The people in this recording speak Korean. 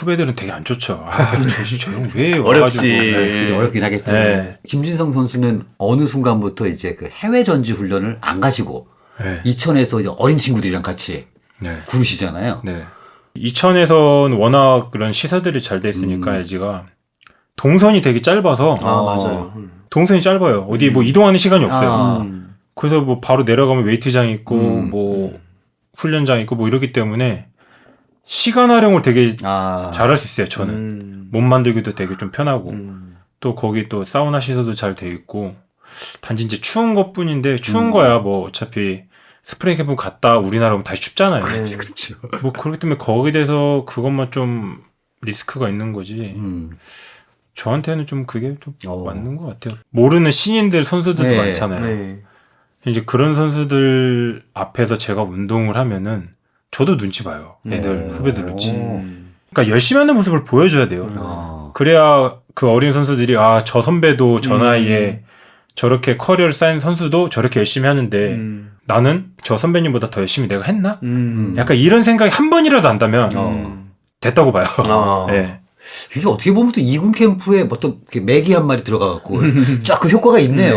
후배들은 되게 안 좋죠. 아, 저형왜 어렵지. 네. 이제 어렵긴 하겠지. 네. 김진성 선수는 어느 순간부터 이제 그 해외 전지 훈련을 안 가시고 네. 이천에서 이제 어린 친구들이랑 같이 네. 구르시잖아요. 네. 이천에선 워낙 그런 시설들이 잘 돼 있으니까 음. LG가 동선이 되게 짧아서 아, 어. 맞아요. 음. 동선이 짧아요. 어디 뭐 이동하는 시간이 없어요. 아. 음. 그래서 뭐 바로 내려가면 웨이트장 있고 음. 뭐 훈련장 있고 뭐 이러기 때문에 시간 활용을 되게 아. 잘할 수 있어요. 저는 음. 몸 만들기도 되게 좀 편하고 음. 또 거기 또 사우나 시설도 잘 돼 있고 단지 이제 추운 것뿐인데 추운 음. 거야 뭐 어차피 스프링 캠프 갔다 우리나라 오면 다시 춥잖아요. 그렇지, 그렇죠. 뭐 그렇기 때문에 거기에 대해서 그것만 좀 리스크가 있는 거지. 음. 저한테는 좀 그게 좀 어. 맞는 것 같아요. 모르는 신인들 선수들도 네. 많잖아요. 네. 이제 그런 선수들 앞에서 제가 운동을 하면은 저도 눈치 봐요. 애들 음. 후배들 눈치. 음. 그러니까 열심히 하는 모습을 보여줘야 돼요. 음. 어. 그래야 그 어린 선수들이 아 저 선배도 저 음. 나이에 저렇게 커리어를 쌓인 선수도 저렇게 열심히 하는데 음. 나는 저 선배님보다 더 열심히 내가 했나? 음. 약간 이런 생각이 한 번이라도 안다면 어. 음. 됐다고 봐요. 아. 네. 이게 어떻게 보면 또 이군 캠프에 어떤 이렇게 맥이 한 마리 들어가갖고 쫙 그 효과가 있네요.